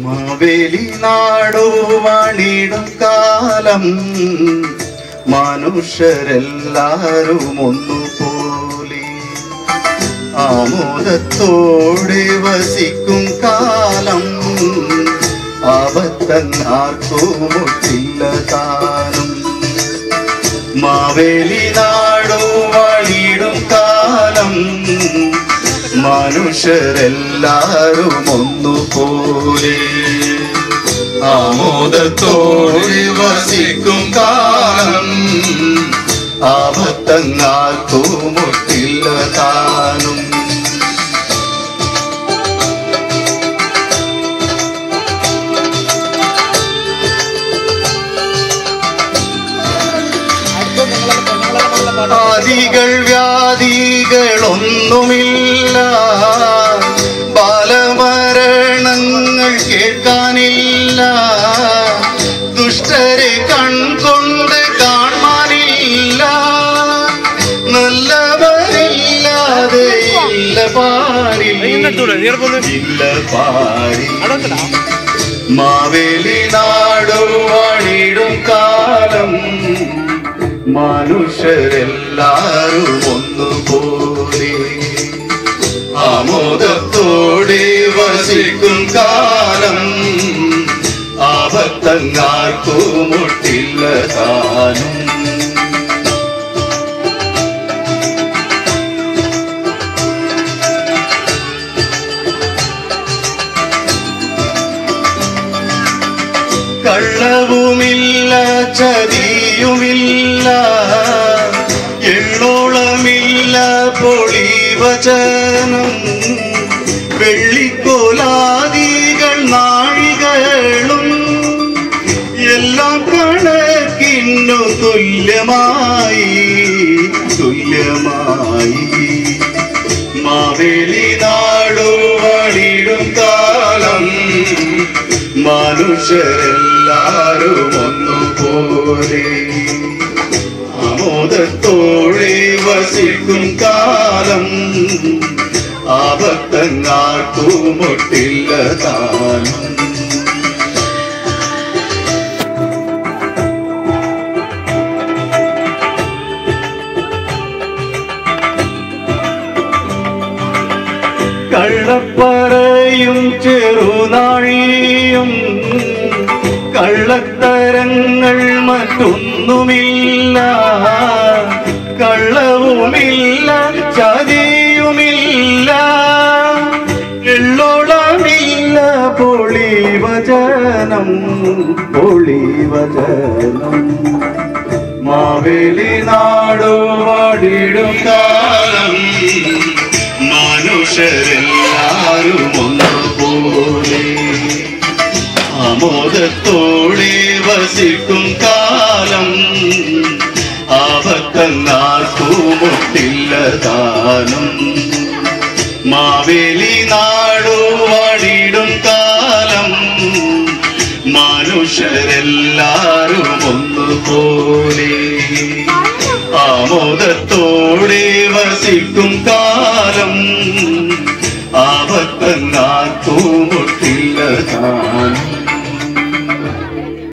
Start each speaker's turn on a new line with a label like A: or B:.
A: മാവേലി നാടോ വാണിടും കാലം. മനുഷ്യരെല്ലാരും ഒന്നുപോലെ ആമോദത്തോടെ വസിക്കും കാലം. ആപത്തങ്ങാർക്കുമുട്ടില്ല താനും. മാവേലി നാടോ വാണിടും കാലം. മനുഷ്യരെല്ലാരും ഒന്നുപോലെ ആമോദത്തോടെ വസിക്കും കാലം. ആപത്തങ്ങാർക്കുമുട്ടില്ല താനും. ആദികൾ വ്യാധികളൊന്നുമില്ല. ബാലമരണങ്ങൾ കേൾക്കാനില്ല. മാവേലി നാടു വാണിടും കാലം. മനുഷ്യരെല്ലാരും ഒന്നുപോലെ. ആമോദത്തോടെ വസിക്കും കാലം. ആപത്തങ്ങാർക്കുമുട്ടില്ല താനും. കള്ളവുമില്ല ചതിയുമില്ല എണ്ണോളമില്ല പൊളിവചനം. വെള്ളിക്കോലാദികൾ നാഴികളും എല്ലാം കണക്കിന്നു തുല്യമായി തുല്യമായി. മാവേലി മനുഷ്യരെല്ലാരും ഒന്നുപോലെ ആമോദത്തോടെ വസിക്കും കാലം ആപത്തങ്ങാർക്കുമുട്ടില്ല താനും. കള്ളപ്പറയും ചെറുനാഴിയും കള്ളത്തരങ്ങൾ മറ്റൊന്നുമില്ല. കള്ളവുമില്ല ചതിയുമില്ല. എള്ളോളമില്ല പൊളിവചനം പൊളിവചനം. മാവേലി നാടോ വാടിടും കാലം മനുഷ്യരെല്ലാരും ഒന്നുപോലെ ആമോദത്തോടെ വസിക്കും കാലം ആപത്തങ്ങാർക്കുമുട്ടില്ല താനും മാവേലി നാടു വാടിടും കാലം മനുഷ്യരെല്ലാരും ഒന്നുപോലെ ആമോദത്തോടെ വസിക്കും കാലം